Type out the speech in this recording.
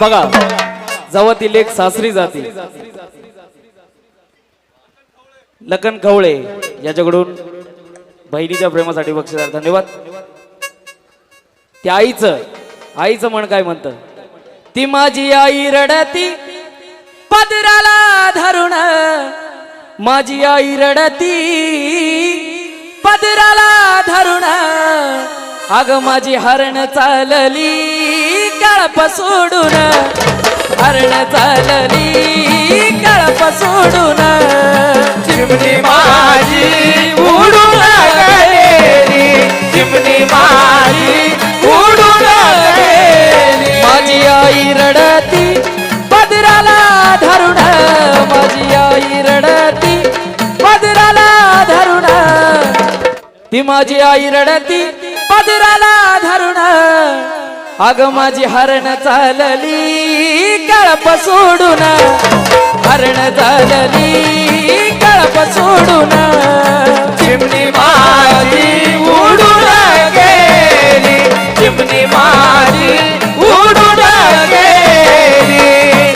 बघा जेव्हा ती लेख सासरी जाती. लखन खवळे याच्याकडून बहिणीच्या प्रेमासाठी बक्षीस धन्यवाद. त्या आईचं आईचं म्हण काय म्हणत? ती माझी आई रडती पदराला धरुण माझी आई रडती पदराला धरुण अग माझी हरण चालली कळप सोडून. हरण चालली कळप सोडून. चिमणी माझी उडून गेली चिमणी माझी उडून गेली माझी आई रडती पदराला धरुण माझी आई रडती पदराला धरुण ती माझी आई रडती पदराला अग माझी हरण चालली कळप सोडून. हरण चालली कळप सोडून. चिमणी माझी उडून गेली. चिमणी माझी उडून गे